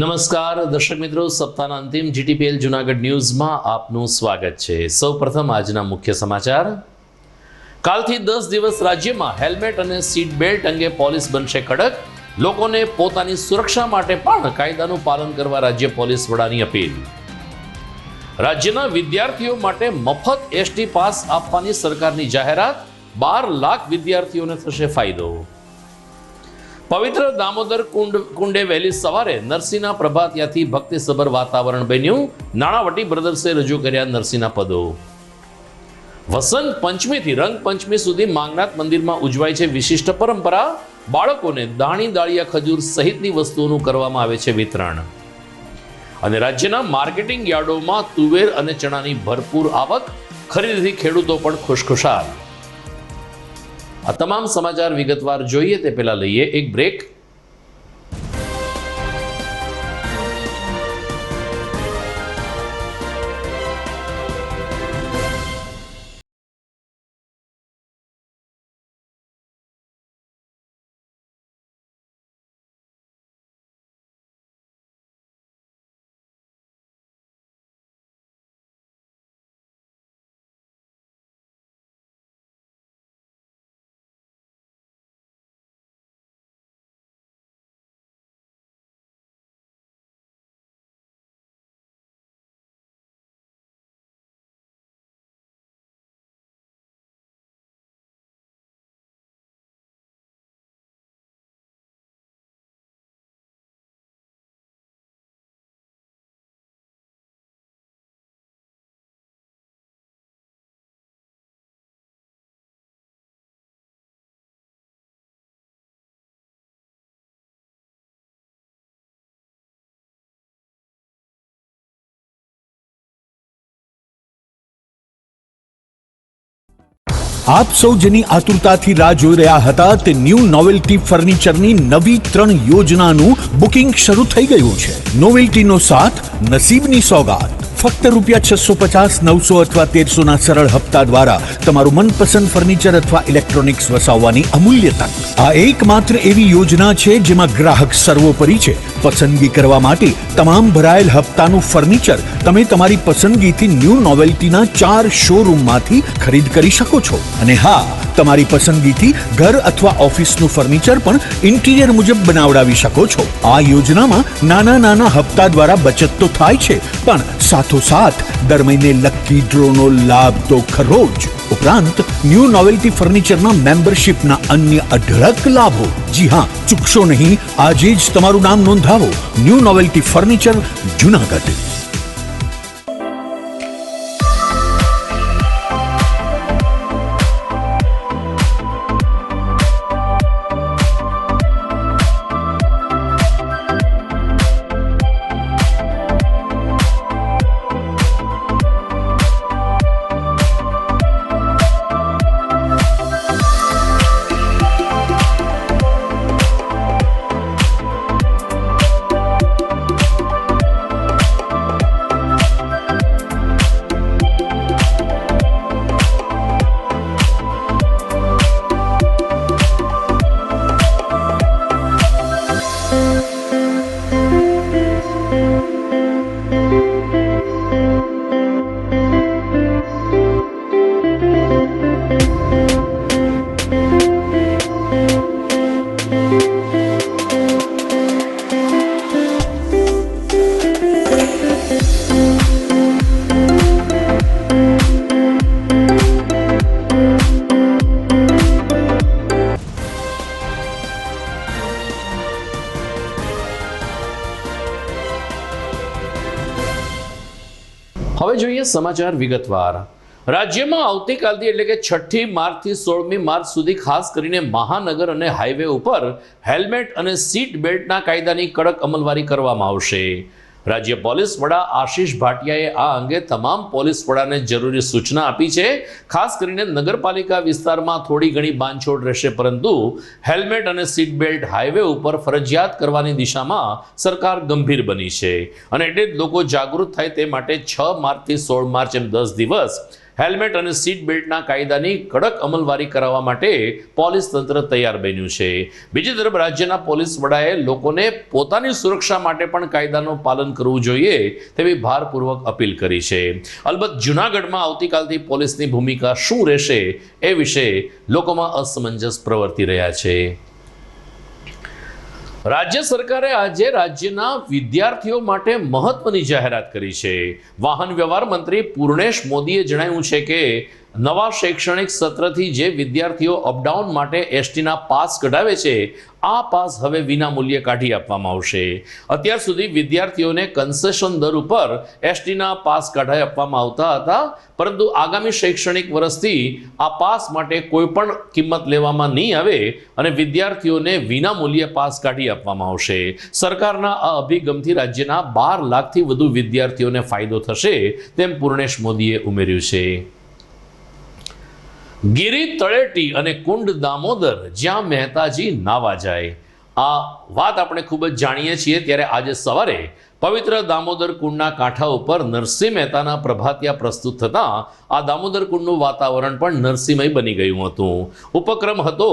નમસ્કાર, દર્શક મિત્રો, સપ્તાહના અંતિમ જીટીપીએલ જુનાગઢ ન્યૂઝમાં આપનું સ્વાગત છે. સૌપ્રથમ આજના મુખ્ય સમાચાર. કાલથી દસ દિવસ રાજ્યમાં હેલ્મેટ અને સીટ બેલ્ટ અંગે પોલીસ બનશે કડક. લોકોને પોતાની સુરક્ષા માટે પણ કાયદાનું પાલન કરવા રાજ્ય પોલીસ વડાની અપીલ. રાજ્યના વિદ્યાર્થીઓ માટે મફત એસટી પાસ આપવાની સરકારની જાહેરાત. બાર લાખ વિદ્યાર્થીઓને થશે ફાયદો. પવિત્ર દામોદર કુંડ કુંડે વહેલી સવારે નરસિંહના પ્રભાતિયાથી ભક્તિસભર વાતાવરણ બન્યું. નાણાવટી બ્રદર્સે રજૂ કર્યા નરસિંહના પદો. વસંત પંચમીથી રંગ પંચમી સુધી માંગનાથ મંદિરમાં ઉજવાય છે વિશિષ્ટ પરંપરા. બાળકોને દાણી દાળિયા ખજૂર સહિતની વસ્તુઓનું કરવામાં આવે છે વિતરણ. અને રાજ્યના માર્કેટિંગ યાર્ડોમાં તુવેર અને ચણાની ભરપૂર આવક. ખરીદીથી ખેડૂતો પણ ખુશખુશાલ. આ તમામ સમાચાર વિગતવાર જોઈએ તે પહેલાં લઈએ એક બ્રેક આપ સૌ જેની આતુરતાથી રાહ જોઈ રહ્યા હતા તે ન્યૂ નોવેલ્ટી ફર્નિચરની નવી ત્રણ યોજનાનું બુકિંગ શરૂ થઈ ગયું છે. નોવેલ્ટીનો સાથ, નસીબની સોગાત. ફક્ત રૂપિયા છસો પચાસ, નવસો અથવા તેરસો ના સરળ હપ્તા દ્વારા તમારું મનપસંદ ફર્નિચર અથવા ઇલેક્ટ્રોનિક્સ વસાવવાની અમૂલ્ય તક. આ એકમાત્ર એવી યોજના છે જેમાં ગ્રાહક સર્વોપરી છે. પસંદગી કરવા માટે તમામ ભરાયેલ હપ્તાનું ફર્નિચર તમે તમારી પસંદગીથી ન્યૂ નોવેલ્ટીના ચાર શોરૂમમાંથી ખરીદ કરી શકો છો. અને હા, તમારી પસંદગીથી ઘર અથવા ઓફિસનું ફર્નિચર પણ ઇન્ટિરિયર મુજબ બનાવડાવી શકો છો. આ યોજનામાં નાના નાના હપ્તા દ્વારા બચત તો થાય છે, પણ સાથોસાથ દર મહિને લકી ડ્રોનો લાભ તો ખરો જ. ઉપરાંત, ન્યૂ નોવેલ્ટી ફર્નિચરના મેમ્બરશિપના અન્ય અઢળક લાભો. જી હા, ચૂકશો નહીં, આજે જ તમારું નામ નોંધાવો. New novelty furniture Junagadh. સમાચાર વિગતવાર. રાજ્યમાં આવતીકાલથી એટલે કે છઠ્ઠી માર્ચથી સોળમી માર્ચ સુધી ખાસ કરીને મહાનગર અને હાઈવે ઉપર હેલ્મેટ અને સીટ બેલ્ટના કાયદાની કડક અમલવારી કરવામાં આવશે. રાજ્ય પોલીસ વડા આશીષ ભાટિયાએ આ અંગે તમામ પોલીસ વડાને જરૂરી સૂચના આપી છે. ખાસ કરીને નગરપાલિકા વિસ્તારમાં થોડી ઘણી બાંધછોડ રહેશે, પરંતુ હેલ્મેટ અને સીટ બેલ્ટ હાઈવે ઉપર ફરજિયાત કરવાની દિશામાં સરકાર ગંભીર બની છે. અને એટલે જ લોકો જાગૃત થાય તે માટે છ માર્ચથી સોળ માર્ચ એમ દસ દિવસ હેલ્મેટ અને સીટ બેલ્ટના કાયદાની કડક અમલવારી કરાવવા માટે પોલીસ તંત્ર તૈયાર બન્યું છે. બીજી તરફ રાજ્યના પોલીસ વડાએ લોકોને પોતાની સુરક્ષા માટે પણ કાયદાનું પાલન કરવું જોઈએ તેવી ભારપૂર્વક અપીલ કરી છે. અલબત્ત જૂનાગઢમાં આવતીકાલથી પોલીસની ભૂમિકા શું રહેશે એ વિશે લોકોમાં અસમંજસ પ્રવર્તી રહ્યા છે. રાજ્ય સરકારે આજે રાજ્યના વિદ્યાર્થીઓ માટે મહત્વની જાહેરાત કરી છે. વાહન વ્યવહાર મંત્રી પૂર્ણેશ મોદીએ જણાવ્યું છે કે નવા શૈક્ષણિક સત્રથી જે વિદ્યાર્થીઓ અપડાઉન માટે એસટીના પાસ કઢાવે છે, આ પાસ હવે વિના મૂલ્યે કાઢી આપવામાં આવશે. અત્યાર સુધી વિદ્યાર્થીઓને કન્સેશન દર ઉપર એસટીના પાસ કાઢાઈ આપવામાં આવતા હતા, પરંતુ આગામી શૈક્ષણિક વર્ષથી આ પાસ માટે કોઈ પણ કિંમત લેવામાં નહીં આવે અને વિદ્યાર્થીઓને વિના મૂલ્યે પાસ કાઢી આપવામાં આવશે. સરકારના આ અભિગમથી રાજ્યના બાર લાખથી વધુ વિદ્યાર્થીઓને ફાયદો થશે, તેમ પૂર્ણેશ મોદીએ ઉમેર્યું છે. ગિરી તળેટી અને કુંડ દામોદર, જ્યાં મહેતાજી નાવા જાય. આ વાત આપણે ખૂબ જ જાણીએ છીએ. ત્યારે આજે સવારે પવિત્ર દામોદર કુંડના કાંઠા ઉપર નરસિંહ મહેતાના પ્રભાતિયા પ્રસ્તુત થતાં આ દામોદર કુંડનું વાતાવરણ પણ નરસિંહમય બની ગયું હતું. ઉપક્રમ હતો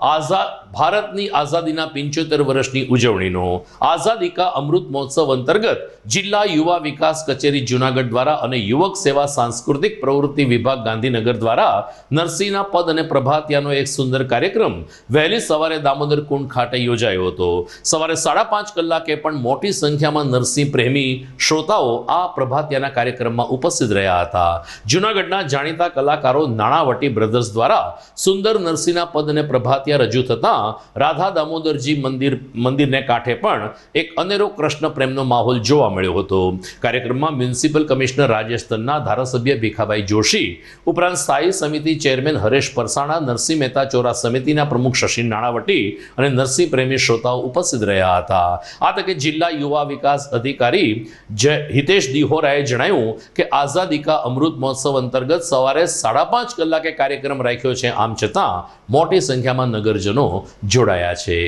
આઝા ભારતની આઝાદીના પંચોતેર વર્ષની ઉજવણીનો. આઝાદી કા અમૃત મહોત્સવ અંતર્ગત જિલ્લા યુવા વિકાસ કચેરી જુનાગઢ દ્વારા અને યુવક સેવા સાંસ્કૃતિક પ્રવૃત્તિ વિભાગ ગાંધીનગર દ્વારા નરસિંહના પદ અને પ્રભાતિયાનો એક સુંદર કાર્યક્રમ વહેલી સવારે દામોદર કુંડ ખાતે યોજાયો હતો. સવારે સાડા પાંચ કલાકે પણ મોટી સંખ્યામાં નરસિંહ પ્રેમી શ્રોતાઓ આ પ્રભાતિયાના કાર્યક્રમમાં ઉપસ્થિત રહ્યા હતા. જુનાગઢના જાણીતા કલાકારો નાણાવટી બ્રધર્સ દ્વારા સુંદર નરસિંહના પદ અને પ્રભાતિયા રજૂ થતાં રાધા દામોદરજી મંદિર, મંદિરને કાંઠે પણ એક અનેરો કૃષ્ણ પ્રેમનો માહોલ જોવા મળ્યો હતો. કાર્યક્રમમાં મ્યુનિસિપલ કમિશનર રાજેશ ધારાસભ્ય ભીખાભાઈ જોશી, ઉપરાંત સ્થાયી સમિતિ ચેરમેન હરેશ પરસાણા, નરસિંહ મહેતા ચોરા સમિતિના પ્રમુખ શશી નાણાવટી અને નરસિંહ પ્રેમી શ્રોતાઓ ઉપસ્થિત રહ્યા હતા. આ તકે જિલ્લા યુવા વિકાસ અધિકારી જય હિતેશ દિહોરાએ જણાવ્યું કે આઝાદી કા અમૃત મહોત્સવ અંતર્ગત સવારે સાડા પાંચ કલાકે કાર્યક્રમ રાખ્યો છે. આમ છતાં મોટી સંખ્યામાં નગરજનો જોડાયા છે.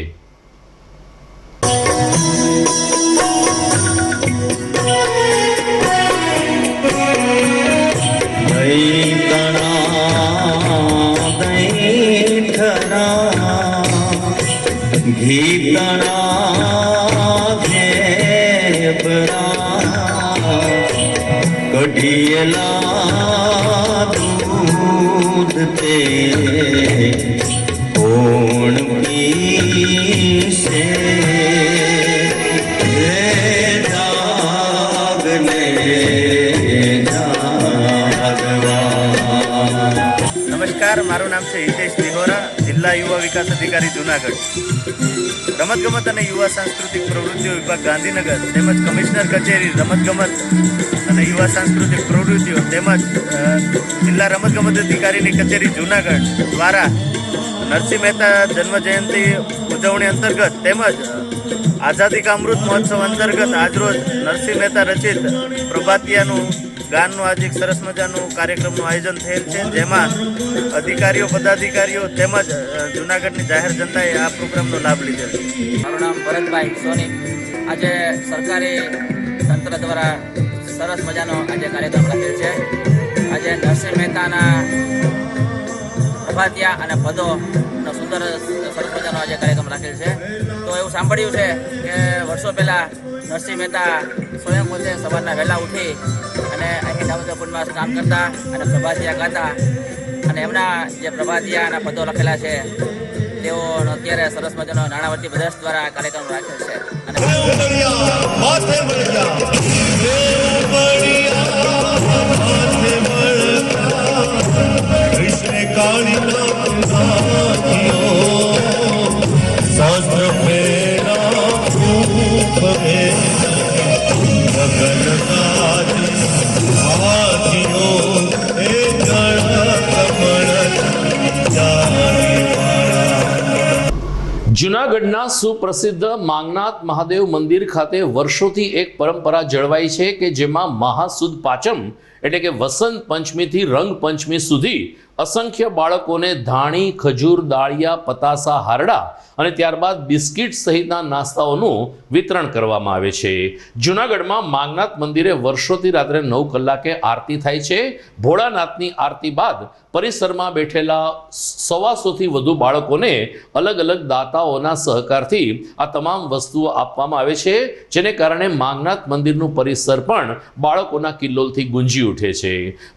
કઢિયેલા દૂધ તે નમસ્કાર, મારું નામ છે હિતેશ દિહોરા, જિલ્લા યુવા વિકાસ અધિકારી જુનાગઢ. રમતગમત અને યુવા સાંસ્કૃતિક પ્રવૃત્તિઓ વિભાગ ગાંધીનગર, તેમજ કમિશનર કચેરી, રમતગમત અને યુવા સાંસ્કૃતિક પ્રવૃત્તિઓ, તેમજ જિલ્લા રમતગમત અધિકારીની કચેરી જુનાગઢ દ્વારા નરસિંહ મહેતા જન્મ જયંતિ ઉજવણી અંતર્ગત તેમજ આઝાદી કા અમૃત મહોત્સવ અંતર્ગત આજરોજ નરસિંહ મહેતા રચિત પ્રભાતિયાનું ગાનનું આજે એક સરસ મજાનું કાર્યક્રમનું આયોજન થયેલ છે. જેમાં અધિકારીઓ, પદાધિકારીઓ તેમજ જૂનાગઢની જાહેર જનતાએ આ પ્રોગ્રામનો લાભ લીધેલ મારું નામ ભરતભાઈ સોની. આજે સરકારી તંત્ર દ્વારા સરસ મજાનો આજે કાર્યક્રમ રાખેલ છે. આજે નરસિંહ મહેતાના પ્રભાતિયા અને સુંદર સરસ મજાનો આજે કાર્યક્રમ રાખેલ છે. તો એવું સાંભળ્યું છે કે વર્ષો પહેલાં નરસિંહ મહેતા સ્વયં પોતે સવારના વહેલા ઉઠી અને અહીં દામોદરપુરમાં કામ કરતા અને પ્રભાતિયા ગાતા અને એમના જે પ્રભાતિયાના પદો લખેલા છે, તેઓનો અત્યારે સરસ મજાનો નાણાવટી બ્રદર્સ દ્વારા કાર્યક્રમ રાખેલ છે. અને જુનાગઢના સુપ્રસિદ્ધ માંગનાથ મહાદેવ મંદિર ખાતે વર્ષોથી એક પરંપરા જળવાઈ છે કે જેમાં મહાસુદ પાંચમ એટલે કે વસંત પંચમીથી રંગ પંચમી સુધી અસંખ્ય બાળકોને ધાણી, ખજૂર, દાળિયા, પતાસા, હારડા અને ત્યારબાદ બિસ્કિટ સહિતના નાસ્તાઓનું વિતરણ કરવામાં આવે છે. જૂનાગઢમાં માંગનાથ મંદિરે વર્ષોથી રાત્રે નવ કલાકે આરતી થાય છે. ભોળાનાથની આરતી બાદ પરિસરમાં બેઠેલા સવાસોથી વધુ બાળકોને અલગ અલગ દાતાઓના સહકારથી આ તમામ વસ્તુઓ આપવામાં આવે છે, જેને કારણે માંગનાથ મંદિરનું પરિસર પણ બાળકોના કિલ્લોલથી ગુંજી ઉઠે છે.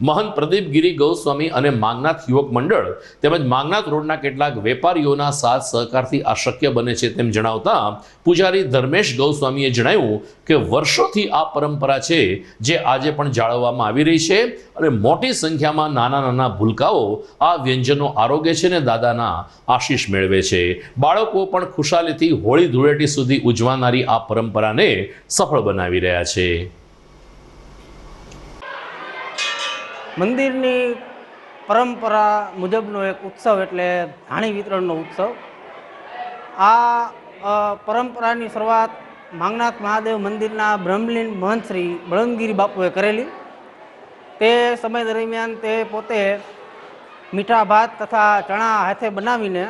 મહંત પ્રદીપ ગિરી ગૌસ્વામી અને માંગનાથ યુવક મંડળ તેમજ માંગનાથ રોડના કેટલાક વેપારીઓના સાથ સહકારથી આ શક્ય બને છે તેમ જણાવતા પૂજારી ધર્મેશ ગૌસ્વામીએ જણાવ્યું કે વર્ષોથી આ પરંપરા છે જે આજે પણ જાળવવામાં આવી રહી છે અને મોટી સંખ્યામાં નાના નાના ભૂલકાઓ આ વ્યંજનો આરોગ્ય છે ને દાદાના આશીષ મેળવે છે. બાળકો પણ ખુશાલીથી હોળી ધૂળેટી સુધી ઉજવાનારી આ પરંપરાને સફળ બનાવી રહ્યા છે. મંદિરની પરંપરા મુજબનો એક ઉત્સવ એટલે હાણી વિતરણનો ઉત્સવ. આ પરંપરાની શરૂઆત માંગનાથ મહાદેવ મંદિરના બ્રહ્મલીન મહંત શ્રી બાપુએ કરેલી. તે સમય દરમિયાન તે પોતે મીઠા ભાત તથા ચણા હાથે બનાવીને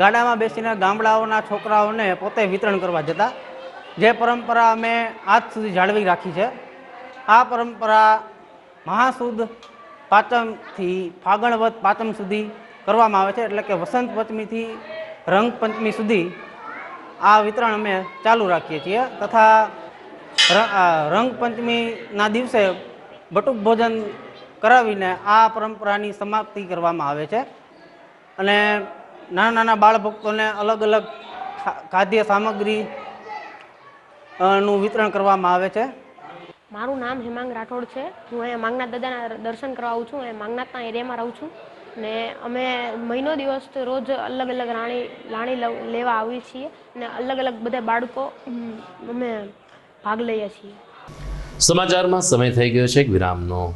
ગાડામાં બેસીને ગામડાઓના છોકરાઓને પોતે વિતરણ કરવા જતા. જે પરંપરા અમે આજ સુધી જાળવી રાખી છે. આ પરંપરા મહાસુદ પાંચમથી ફાગણ વદ પાંચમ સુધી કરવામાં આવે છે, એટલે કે વસંત પંચમીથી રંગ પંચમી સુધી આ વિતરણ અમે ચાલુ રાખીએ છીએ. તથા રંગ પંચમીના દિવસે બટુક ભોજન કરાવીને આ પરંપરાની સમાપ્તિ કરવામાં આવે છે. અને નાના નાના બાળ ભક્તોને અલગ અલગ ખાદ્ય સામગ્રી નું વિતરણ કરવામાં આવે છે. મારું નામ હેમાંગ રાઠોડ છે. હું અહીંયા માંગનાથ દાદાના દર્શન કરવા આવું છું અહીંયા માંગનાથના એરિયામાં રહું છું. ને અમે મહિનો દિવસ રોજ અલગ અલગ રાણી લાણી લવ- આવીએ છીએ અને અલગ અલગ બધા બાળકો અમે ભાગ લઈએ છીએ. સમાચારમાં સમય થઈ ગયો છે વિરામનો.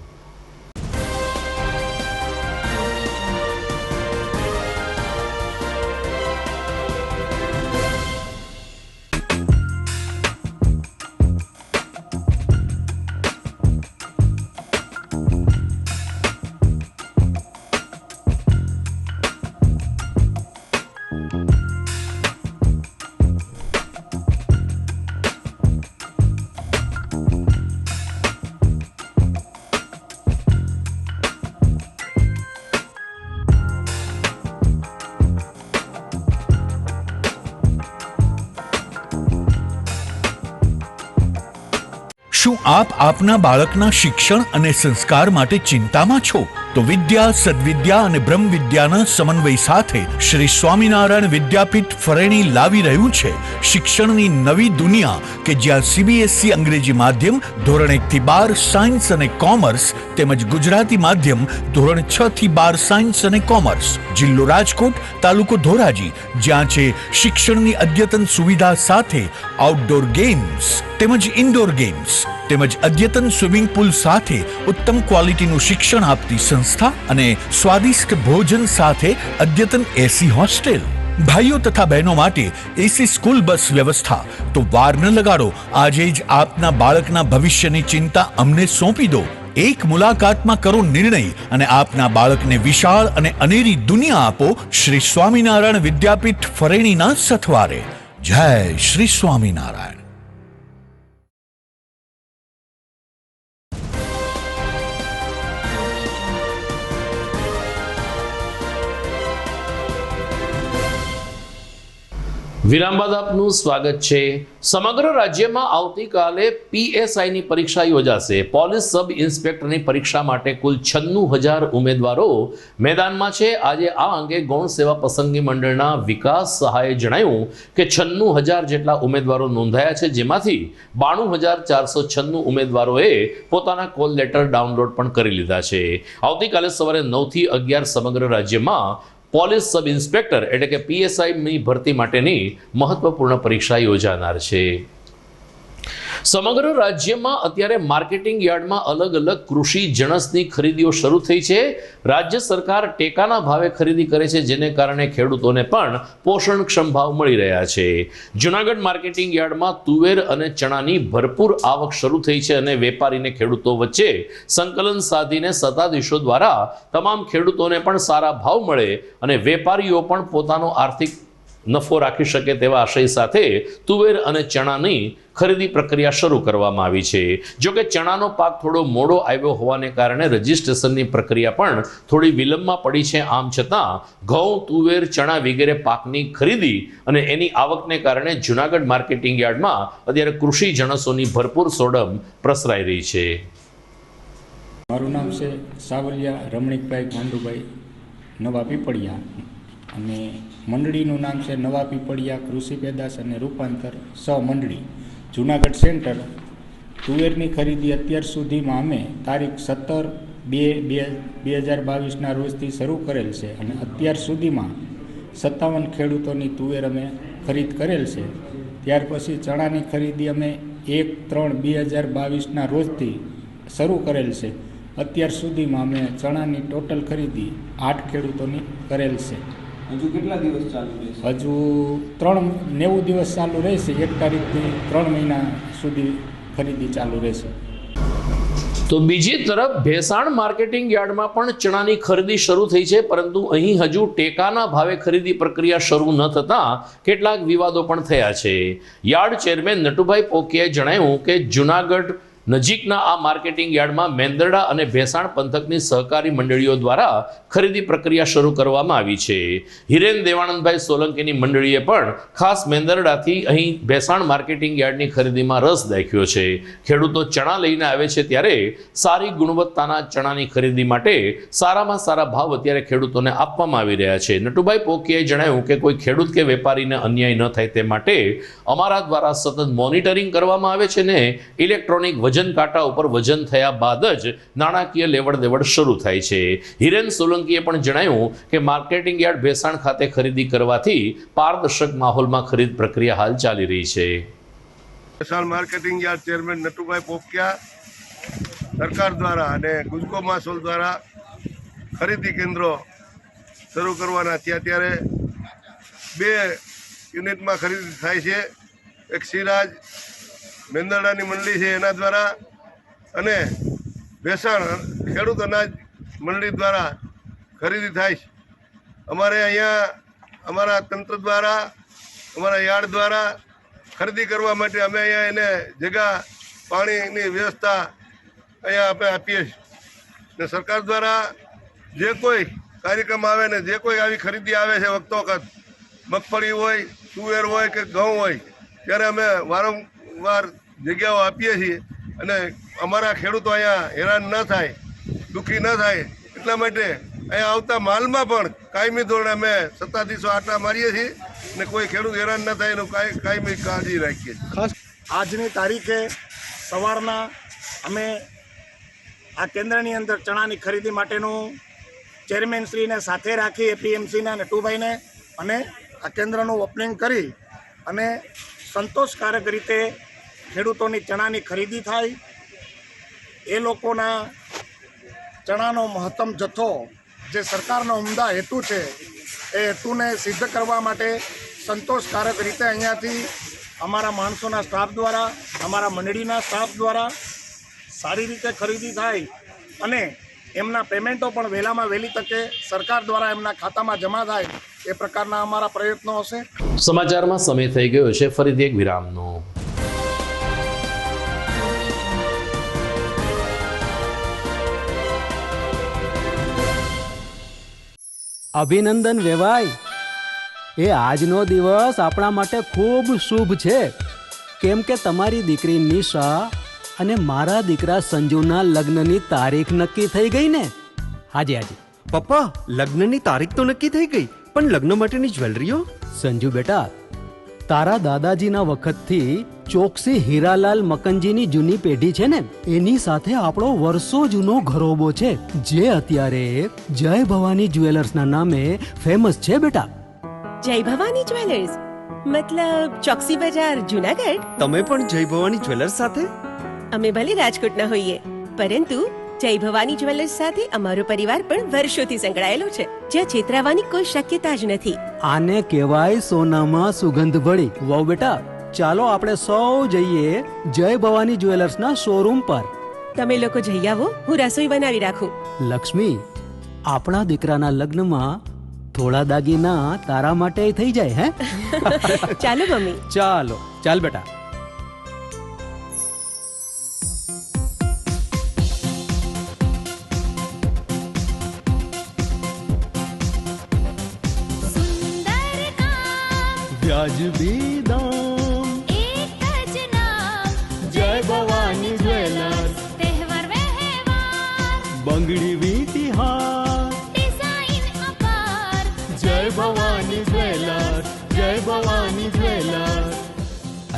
શું આપ આપના બાળકના શિક્ષણ અને સંસ્કાર માટે ચિંતામાં છો? તો વિદ્યા, સદવિદ્યા અને બ્રહ્મ વિદ્યાના સમન્વય સાથે શ્રી સ્વામિનારાયણ વિદ્યાપીઠ ફરેણી લાવી રહ્યું છે. શિક્ષણની નવી દુનિયા કે જ્યાં સીબીએસઈ અંગ્રેજી માધ્યમ, ધોરણ એક થી બાર સાયન્સ અને કોમર્સ તેમજ ગુજરાતી માધ્યમ, ધોરણ છ થી બાર સાયન્સ અને કોમર્સ, જિલ્લો રાજકોટ, તાલુકો ધોરાજી, જ્યાં છે શિક્ષણની અદ્યતન સુવિધા સાથે આઉટડોર ગેમ્સ તેમજ ઇન્ડોર ગેમ્સ તેમજ અદ્યતન સ્વિમિંગ પુલ સાથે ઉત્તમ ક્વોલિટીનું શિક્ષણ આપતી સંસ્થા અને સ્વાદિષ્ટ ભોજન સાથે અદ્યતન એસી હોસ્ટેલ. ભાઈઓ તથા બહેનો માટે એસી સ્કૂલ બસ વ્યવસ્થા. તો વાર ન લગાડો, આજે જ આપના બાળકના ભવિષ્યની ચિંતા અમને સોંપી દો. એક મુલાકાતમાં કરો નિર્ણય અને આપના બાળકને વિશાળ અને અનેરી દુનિયા આપો શ્રી સ્વામિનારાયણ વિદ્યાપીઠ ફરેણીના સથવારે. જય શ્રી સ્વામિનારાયણ. વિરામ બાદ આપનું સ્વાગત છે. સમગ્ર રાજ્યમાં આવતીકાલે પીએસઆઈની પરીક્ષા યોજાશે. પોલીસ સબ ઇન્સ્પેક્ટરની પરીક્ષા માટે કુલ છન્નું હજાર ઉમેદવારો મેદાનમાં છે. આજે આ અંગે ગૌણ સેવા પસંદગી મંડળના વિકાસ સહાયે જણાવ્યું કે છન્નું હજાર જેટલા ઉમેદવારો નોંધાયા છે. જેમાંથી બાણું હજાર ચારસો છન્નું ઉમેદવારોએ પોતાના કોલ લેટર ડાઉનલોડ પણ કરી લીધા છે. આવતીકાલે સવારે નવથી અગિયાર સમગ્ર રાજ્યમાં પોલીસ સબ ઇન્સ્પેક્ટર એટલે કે પીએસઆઈની ભરતી માટેની મહત્વપૂર્ણ પરીક્ષા યોજાનાર છે. સમગ્ર રાજ્યમાં અત્યારે માર્કેટિંગ યાર્ડમાં અલગ અલગ કૃષિ જણસની ખરીદીઓ શરૂ થઈ છે. રાજ્ય સરકાર ટેકાના ભાવે ખરીદી કરે છે, જેને કારણે ખેડૂતોને પણ પોષણક્ષમ ભાવ મળી રહ્યા છે. જુનાગઢ માર્કેટિંગ યાર્ડમાં તુવેર અને ચણાની ભરપૂર આવક શરૂ થઈ છે અને વેપારીને ખેડૂતો વચ્ચે સંકલન સાધીને સત્તાધીશો દ્વારા તમામ ખેડૂતોને પણ સારા ભાવ મળે અને વેપારીઓ પણ પોતાનો આર્થિક નફો રાખી શકે તેવા આશય સાથે તુવેર અને ચણાની ખરીદી પ્રક્રિયા શરૂ કરવામાં આવી છે. જો કે ચણાનો પાક થોડો મોડો આવ્યો હોવાને કારણે રજિસ્ટ્રેશનની પ્રક્રિયા પણ થોડી વિલંબમાં પડી છે. આમ છતાં, ઘઉં, તુવેર, ચણા વગેરે પાકની ખરીદી અને એની આવકને કારણે જુનાગઢ માર્કેટિંગ યાર્ડમાં અત્યારે કૃષિ જણસોની ભરપૂર સોડમ પ્રસરાઈ રહી છે. મારું નામ છે સાવલિયા રમણીકભાઈ ગાંડુભાઈ, નવા પીપળિયા. અને મંડળીનું નામ છે નવા પીપળિયા કૃષિ પેદાશ અને રૂપાંતર સ મંડળી. જુનાગઢ સેન્ટર. તુવેરની ખરીદી અત્યાર સુધીમાં અમે તારીખ સત્તર બે બે બે હજાર બાવીસના રોજથી શરૂ કરેલ છે અને અત્યાર સુધીમાં સત્તાવન ખેડૂતોની તુવેર અમે ખરીદ કરેલ છે. ત્યાર પછી ચણાની ખરીદી અમે એક ત્રણ બે હજાર બાવીસના રોજથી શરૂ કરેલ છે. અત્યાર સુધીમાં અમે ચણાની ટોટલ ખરીદી આઠ ખેડૂતોની કરેલ છે. હજુ કેટલા દિવસ ચાલુ રહેશે? હજુ ત્રણ નેવું દિવસ ચાલુ રહેશે. એક તારીખથી ત્રણ મહિના સુધી ખરીદી ચાલુ રહેશે. તો બીજી તરફ ભેસાણ માર્કેટિંગ યાર્ડમાં પણ ચણાની ખરીદી શરૂ થઈ છે પરંતુ અહીં હજુ ટેકાના ભાવે ખરીદી પ્રક્રિયા શરૂ ન થતાં કેટલાક વિવાદો પણ થયા છે. યાર્ડ ચેરમેન નટુભાઈ પોકીએ જણાવ્યું કે જુનાગઢ નજીકના આ માર્કેટિંગ યાર્ડમાં મેંદરડા અને ભેસાણ પંથકની સહકારી મંડળીઓ દ્વારા ખરીદી પ્રક્રિયા શરૂ કરવામાં આવી છે. હિરેન દેવાનંદભાઈ સોલંકીની મંડળીએ પણ ખાસ મેંદરડાથી અહીં ભેસાણ માર્કેટિંગ યાર્ડની ખરીદીમાં રસ દાખ્યો છે. ખેડૂતો ચણા લઈને આવે છે ત્યારે સારી ગુણવત્તાના ચણાની ખરીદી માટે સારામાં સારા ભાવ અત્યારે ખેડૂતોને આપવામાં આવી રહ્યા છે. નટુભાઈ પોકિયાએ જણાવ્યું કે કોઈ ખેડૂત કે વેપારીને અન્યાય ન થાય તે માટે અમારા દ્વારા સતત મોનિટરિંગ કરવામાં આવે છે ને ઇલેક્ટ્રોનિક વજન કાંટા ઉપર વજન થયા બાદ જ નાણાકીય લેવડ દેવડ શરૂ થાય છે. હિરેન સોલંકીએ પણ જણાવ્યું કે માર્કેટિંગ યાર્ડ ભેસાણ ખાતે ખરીદી કરવાથી પારદર્શક માહોલમાં ખરીદ પ્રક્રિયા હાલ ચાલી રહી છે. Bhesan marketing yard chairman Natubhai Popkiya સરકાર દ્વારા અને ગુજકો માસોલ દ્વારા ખરીદી કેન્દ્રો શરૂ કરવાના છે. ત્યારે બે યુનિટમાં ખરીદી થાય છે. એક સિરાજ મેંદરડાની મંડળી છે એના દ્વારા અને ભેસાણ ખેડૂત અનાજ મંડળી દ્વારા ખરીદી થાય છે. અમારે અહીંયા અમારા તંત્ર દ્વારા, અમારા યાર્ડ દ્વારા ખરીદી કરવા માટે અમે અહીંયા એને જગા પાણીની વ્યવસ્થા અહીંયા આપણે આપીએ છીએ. ને સરકાર દ્વારા જે કોઈ કાર્યક્રમ આવે ને જે કોઈ આવી ખરીદી આવે છે વખતો વખત, મગફળી હોય, તુવેર હોય કે ઘઉં હોય, ત્યારે અમે વારંવાર જગ્યાઓ આપીએ છીએ. અને અમારા ખેડૂતો અહીંયા હેરાન ન થાય, દુઃખી ન થાય. એટલા માટે અહીંયા આવતા માલમાં પણ કાયમી ધોરણે અમે સત્તાધીશો આટા મારીએ છીએ. અને કોઈ ખેડૂત હેરાન ન થાય, એનું કાય, કાયમી કાળજી રાખીએ છીએ. આજની તારીખે સવારના અમે આ કેન્દ્રની અંદર ચણાની ખરીદી માટેનું ચેરમેનશ્રીને સાથે રાખી, એપીએમસીના ટુભાઈને અને આ કેન્દ્રનું ઓપનિંગ કરી અને સંતોષકારક રીતે ખેડૂતોની ચણાની ખરીદી થાય. એ લોકોના ચણાનો મહત્તમ જથ્થો જે સરકારનો ઉમદા હેતુ છે, એ હેતુને સિદ્ધ કરવા માટે સંતોષકારક રીતે અહીંયાથી અમારા માણસોના સ્ટાફ દ્વારા, અમારા મંડળીના સ્ટાફ દ્વારા સારી રીતે ખરીદી થાય અને એમના પેમેન્ટો પણ વહેલામાં વહેલી તકે સરકાર દ્વારા એમના ખાતામાં જમા થાય. એ પ્રકારના અમારા પ્રયત્નો હશે. સમાચારમાં સમય થઈ ગયો છે. ફરીથી એક વિરામનો. અભિનંદન વેવાય એ આજનો દિવસ આપણા માટે ખૂબ શુભ છે. કેમ કે તમારી દીકરી નિશા અને મારા દીકરા સંજુના લગ્નની તારીખ નક્કી થઈ ગઈ ને? હાજી હાજી. પપ્પા લગ્નની તારીખ તો નક્કી થઈ ગઈ પણ લગ્ન માટેની જ્વેલરીઓ? સંજુ બેટા તારા દાદાજીના વખતથી ચોકસી હીરાલાલ મકનજીની જૂની પેઢી છે ને એની સાથે આપણો વર્ષો જૂનો ઘરોબો છે જે અત્યારે જય ભવાની જ્વેલર્સના નામે ફેમસ છે બેટા. જય ભવાની જ્વેલર્સ? મતલબ ચોકસી બજાર જુનાગઢ? તમે પણ જય ભવાની જ્વેલર્સ સાથે? અમે ભલે રાજકોટના હોઈએ પરંતુ જય ભવાની જ્વેલર્સ સાથે અમારો પરિવાર પણ વર્ષોથી સંકળાયેલો છે જ્યાં છેતરાવાની કોઈ શક્યતા જ નથી. આને કહેવાય સોનામાં સુગંધ ભળી વાવ બેટા ચાલો આપણે સૌ જઈએ જય ભવાની જ્વેલર્સના શોરૂમ પર. તમે લોકો જઈ આવો હું રસોઈ બનાવી રાખું. લક્ષ્મી આપણા દીકરાના લગ્નમાં થોડા દાગીના તારા માટે થઈ જાય હે? ચાલો મમ્મી. ચાલો ચાલ બેટા. વ્યાજબી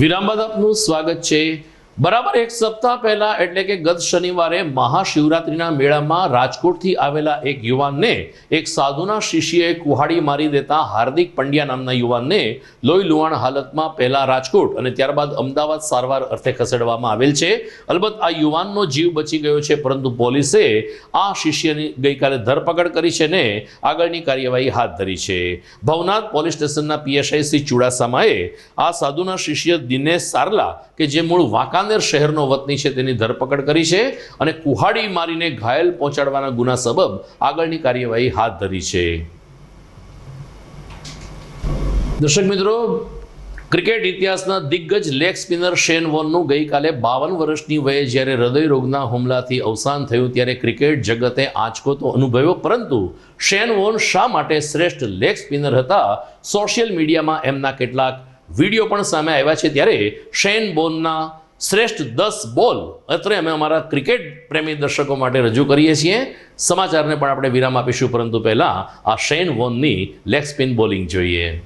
વિરામ બાદ આપનું સ્વાગત છે બરાબર એક સપ્તાહ પહેલા, એટલે કે ગત શનિવારે મહાશિવરાત્રિના મેળામાં રાજકોટથી આવેલા એક યુવાનને એક સાધુના શિષ્યએ કુહાડી મારી દેતા હાર્દિક પંડ્યા નામના યુવાનને લોહી લુહાણ હાલતમાં પહેલા રાજકોટ અને ત્યારબાદ અમદાવાદ સારવાર અર્થે ખસેડવામાં આવેલ છે. અલબત્ત આ યુવાનનો જીવ બચી ગયો છે, પરંતુ પોલીસે આ શિષ્યની ગઈકાલે ધરપકડ કરી છે ને આગળની કાર્યવાહી હાથ ધરી છે. ભવનાથ પોલીસ સ્ટેશનના પીએસઆઈ શ્રી ચુડાસામાએ આ સાધુના શિષ્ય દિનેશ સારલા કે જે મૂળ વાંકાનેર શહેરનો વતની છે, તેની ધરપકડ કરી છે અને કુહાડી મારીને ઘાયલ પહોંચાડવાના ગુના સબબ આગળની કાર્યવાહી હાથ ધરી છે. દર્શક મિત્રો, ક્રિકેટ ઇતિહાસના દિગ્ગજ લેગ સ્પિનર શેન વોનનું ગઈકાલે બાવન વર્ષની વયે જ્યારે હૃદય રોગના હુમલાથી અવસાન થયું ત્યારે ક્રિકેટ જગતે આંચકો તો અનુભવ્યો, પરંતુ શેન વોન શા માટે શ્રેષ્ઠ લેગ સ્પિનર હતા? સોશિયલ મીડિયામાં એમના કેટલાક વીડિયો પણ સામે આવ્યા છે. ત્યારે શેન બોનના શ્રેષ્ઠ દસ બોલ અત્રે અમે અમારા ક્રિકેટ પ્રેમી દર્શકો માટે રજૂ કરીએ છીએ. સમાચારને પણ આપણે વિરામ આપીશું, પરંતુ પહેલાં આ શેન વોનની લેગ સ્પિન બોલિંગ જોઈએ.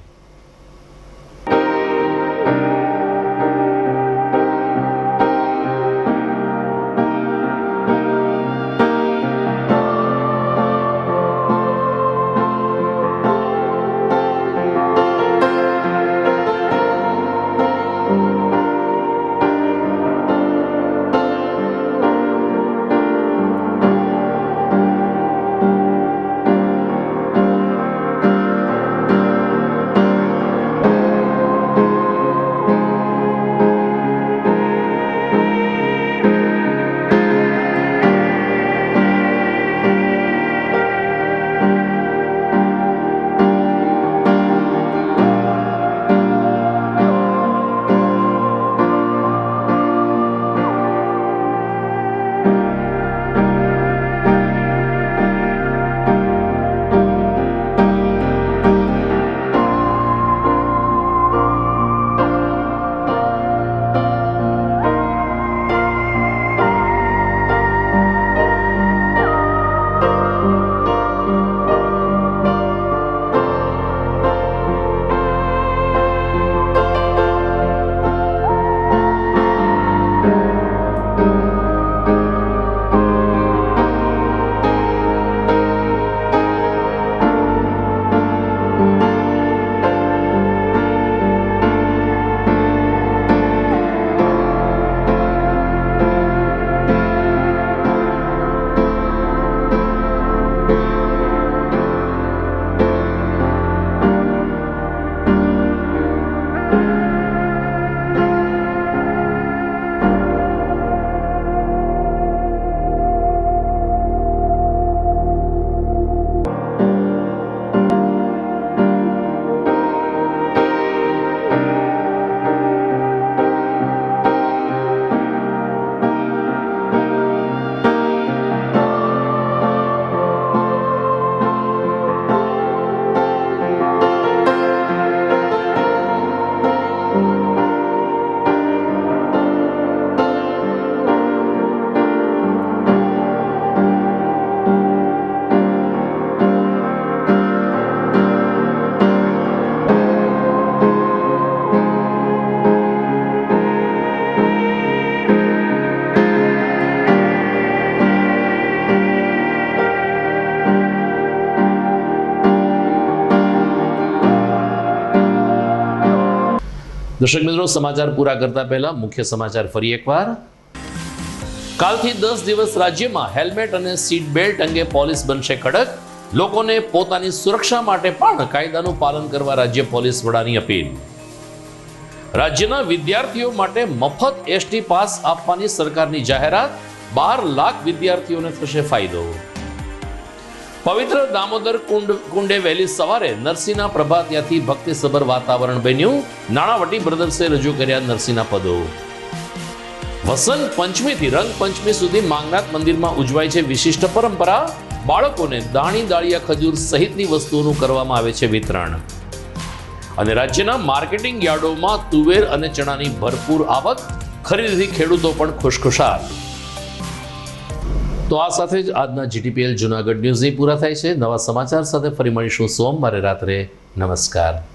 દર્શક મિત્રો, સમાચાર પૂરા કરતા પહેલા મુખ્ય સમાચાર ફરી એકવાર. કાલથી દસ દિવસ રાજ્યમાં હેલ્મેટ અને સીટ બેલ્ટ અંગે પોલીસ બનશે કડક. લોકોને પોતાની સુરક્ષા માટે પણ કાયદાનું પાલન કરવા રાજ્ય પોલીસ વડાની અપીલ. રાજ્યના વિદ્યાર્થીઓ માટે મફત એસટી પાસ આપવાની સરકારની જાહેરાત. બાર લાખ વિદ્યાર્થીઓને થશે ફાયદો. પવિત્ર દામોદર કુંડ કુંડે વહેલી સવારે નરસિંહના પ્રભાતિયાથી ભક્તિસભર વાતાવરણ બન્યું. નાણાવટી બ્રદર્સે રજૂ કર્યા નરસિંહના પદો. વસંત પંચમીથી રંગ પંચમી સુધી માંગનાથ મંદિરમાં ઉજવાય છે વિશિષ્ટ પરંપરા. બાળકોને દાણી, દાળિયા, ખજૂર સહિતની વસ્તુઓનું કરવામાં આવે છે વિતરણ. અને રાજ્યના માર્કેટિંગ યાર્ડોમાં તુવેર અને ચણાની ભરપૂર આવક. ખરીદીથી ખેડૂતો પણ ખુશખુશાલ. તો આ સાથે જ આજના જીટીપીએલ જુનાગઢ ન્યૂઝ પૂરા થાય છે. નવા સમાચાર સાથે ફરી મળીશું સોમવારે રાત્રે. નમસ્કાર.